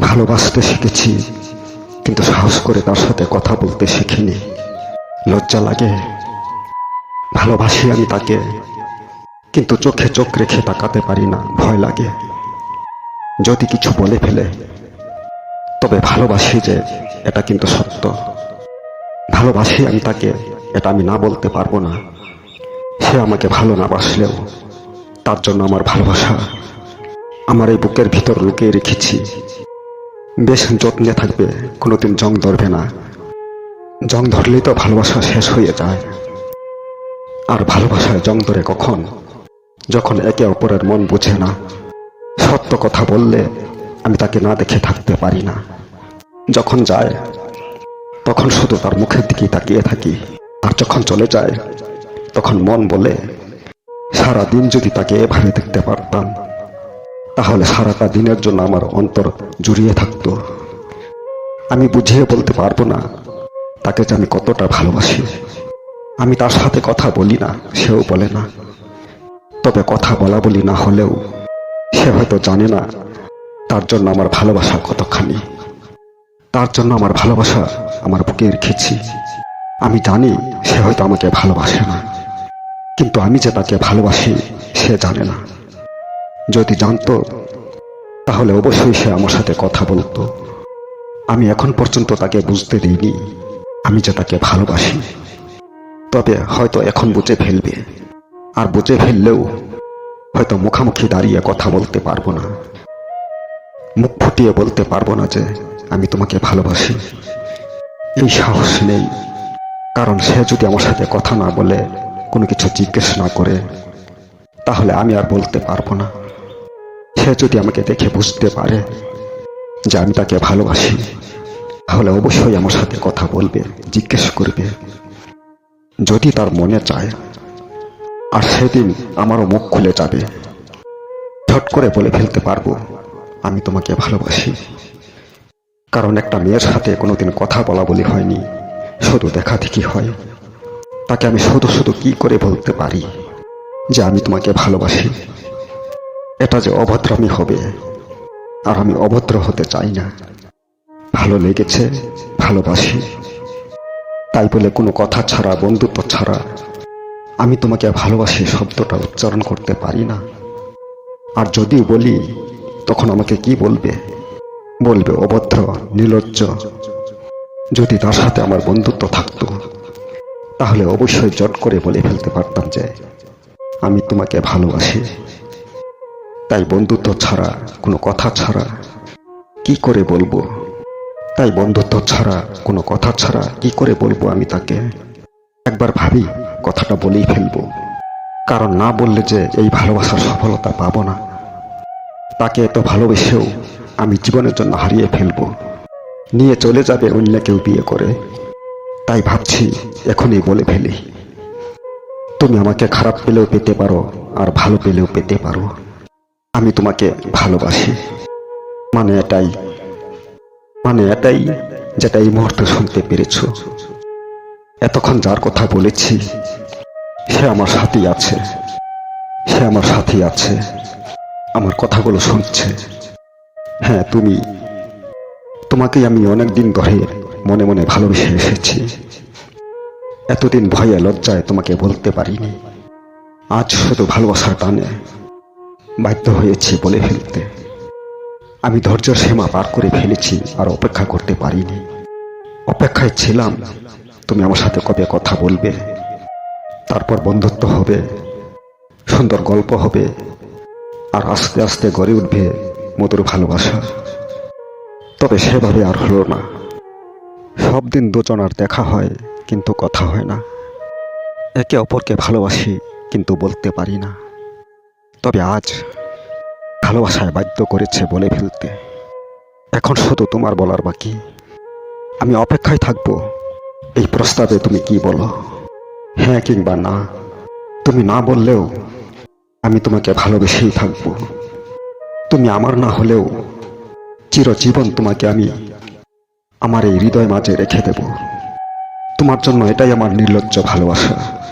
ভালোবাসতে শিখেছি, কিন্তু সাহস করে তার সাথে কথা বলতে শিখিনি। লজ্জা লাগে। ভালোবাসি আমি তাকে, কিন্তু চোখে চোখ রেখে তাকাতে পারি না, ভয় লাগে। যদি কিছু বলে ফেলে, তবে ভালোবাসি যে এটা কিন্তু সত্য। ভালোবাসি আমি তাকে, এটা আমি না বলতে পারব না। সে আমাকে ভালো না বাসলেও, তার জন্য আমার ভালোবাসা। আমার এই বুকের ভিতর লুকিয়ে রেখেছি। বেশ যত্নে থাকবে, কোনোদিন জং ধরবে না। জং ধরলেই তো ভালোবাসা শেষ হয়ে যায়। আর ভালোবাসায় জং ধরে কখন? যখন একে অপরের মন বুঝে না। সত্য কথা বললে আমি তাকে না দেখে থাকতে পারি না। যখন যায়, তখন শুধু তার মুখের দিকেই তাকিয়ে থাকি। আর যখন চলে যায়, তখন মন বলে সারা দিন যদি তাকে এভাবে দেখতে পারতাম তাহলে সারাটা দিনের জন্য আমার অন্তর জুড়িয়ে থাকতো। আমি বুঝিয়ে বলতে পারব না, তাকে যে আমি কতটা ভালোবাসি। আমি তার সাথে কথা বলি না, সেও বলে না। তবে কথা বলা বলি না হলেও সে হয়তো জানে না, তার জন্য আমার ভালোবাসা কতখানি। তার জন্য আমার ভালোবাসা আমার বুকে রেখেছি আমি জানি সে হয়তো আমাকে ভালোবাসে না, কিন্তু আমি যে তাকে ভালোবাসি, সে জানে না। যদি জানতো, তাহলে অবশ্যই সে আমার সাথে কথা বলতো। আমি এখন পর্যন্ত তাকে বুঝতে দিইনি। আমি যে তাকে ভালোবাসি, তবে হয়তো এখন বুঝে ফেলবে। আর বুঝে ফেললেও হয়তো মুখামুখি দাঁড়িয়ে কথা বলতে পারব না। মুখ ফুটিয়ে বলতে পারব না যে আমি তোমাকে ভালোবাসি। এই সাহস নেই। কারণ সে যদি আমার সাথে কথা না বলে, কোনো কিছু জিজ্ঞেস না করে, তাহলে আমি আর বলতে পারব না। সে যদি আমাকে দেখে বুঝতে পারে যে আমি তাকে ভালোবাসি, তাহলে অবশ্যই আমার সাথে কথা বলবে, জিজ্ঞেস করবে। যদি তার মনে চায়, আর সেদিন আমারও মুখ খুলে যাবে। ঝট করে বলে ফেলতে পারব, আমি তোমাকে ভালোবাসি। কারণ একটা মেয়ের সাথে কোনোদিন কথা বলা বলি হয়নি, শুধু দেখা দেখি হয়। তাকে আমি শুধু শুধু কি করে বলতে পারি যে আমি তোমাকে ভালোবাসি? এটা যে অভদ্রামি হবে, আর আমি অভদ্র হতে চাই না। ভালো লেগেছে, ভালোবাসি। তাই বলে কোনো কথা ছাড়া, বন্ধুত্ব ছাড়া আমি তোমাকে ভালোবাসি শব্দটা উচ্চারণ করতে পারি না। আর যদি বলি, তখন আমাকে কি বলবে? বলবে অভদ্র, নির্লজ্জ। যদি তার সাথে আমার বন্ধুত্ব থাকতো, তাহলে অবশ্যই জট করে বলে ফেলতে পারতাম যে আমি তোমাকে ভালোবাসি। তাই বন্ধুত্ব ছাড়া কোনো কথা ছাড়া কি করে বলব? তাই বন্ধুত্ব ছাড়া কোনো কথা ছাড়া কি করে বলব আমি তাকে? একবার ভাবি, কথাটা বলেই ফেলব। কারণ না বললে যে এই ভালোবাসার সফলতা পাবো না। তাকে এত ভালোবেসেও আমি জীবনের জন্য হারিয়ে ফেলব। নিয়ে চলে যাবে অন্য কেউ বিয়ে করে। তাই ভাবছি, এখনই বলে ফেলি। তুমি আমাকে খারাপ পেলেও পেতে পারো, আর ভালো পেলেও পেতে পারো। আমি তোমাকে ভালোবাসি। মানে এটাই। মানে এটাই যেটা এই মুহূর্তে শুনতে পেরেছ। এতক্ষণ যার কথা বলেছি, সে আমার সাথেই আছে। সে আমার সাথেই আছে। আমার কথাগুলো শুনছে। হ্যাঁ তুমি, তোমাকেই আমি অনেক দিন ধরে মনে মনে ভালোবেসে এসেছি। এতদিন ভয়ে লজ্জায় তোমাকে বলতে পারিনি। আজ শুধু ভালোবাসার টানে বাধ্য হয়েছি বলে ফেলতে। আমি ধৈর্য সীমা পার করে ফেলেছি আর অপেক্ষা করতে পারিনি। অপেক্ষায় ছিলাম, তুমি আমার সাথে কবে কথা বলবে? তারপর বন্ধুত্ব হবে, সুন্দর গল্প হবে, আর আস্তে আস্তে গড়ে উঠবে মধুর ভালোবাসা। তবে সেভাবে আর হলো না। সব দিন দুজনার দেখা হয়, কিন্তু কথা হয় না। একে অপরকে ভালোবাসি, কিন্তু বলতে পারি না। তবে আজ ভালোবাসায় বাধ্য করেছে বলে ফেলতে। এখন শুধু তোমার বলার বাকি। আমি অপেক্ষায় থাকব। এই প্রস্তাবে তুমি কি বলো? হ্যাঁ কিংবা না? তুমি না বললেও আমি তোমাকে ভালোবেসেই থাকব। তুমি আমার না হলেও চিরজীবন তোমাকে আমি আমার এই হৃদয় মাঝে রেখে দেব। তোমার জন্য এটাই আমার নির্লজ্জ ভালোবাসা।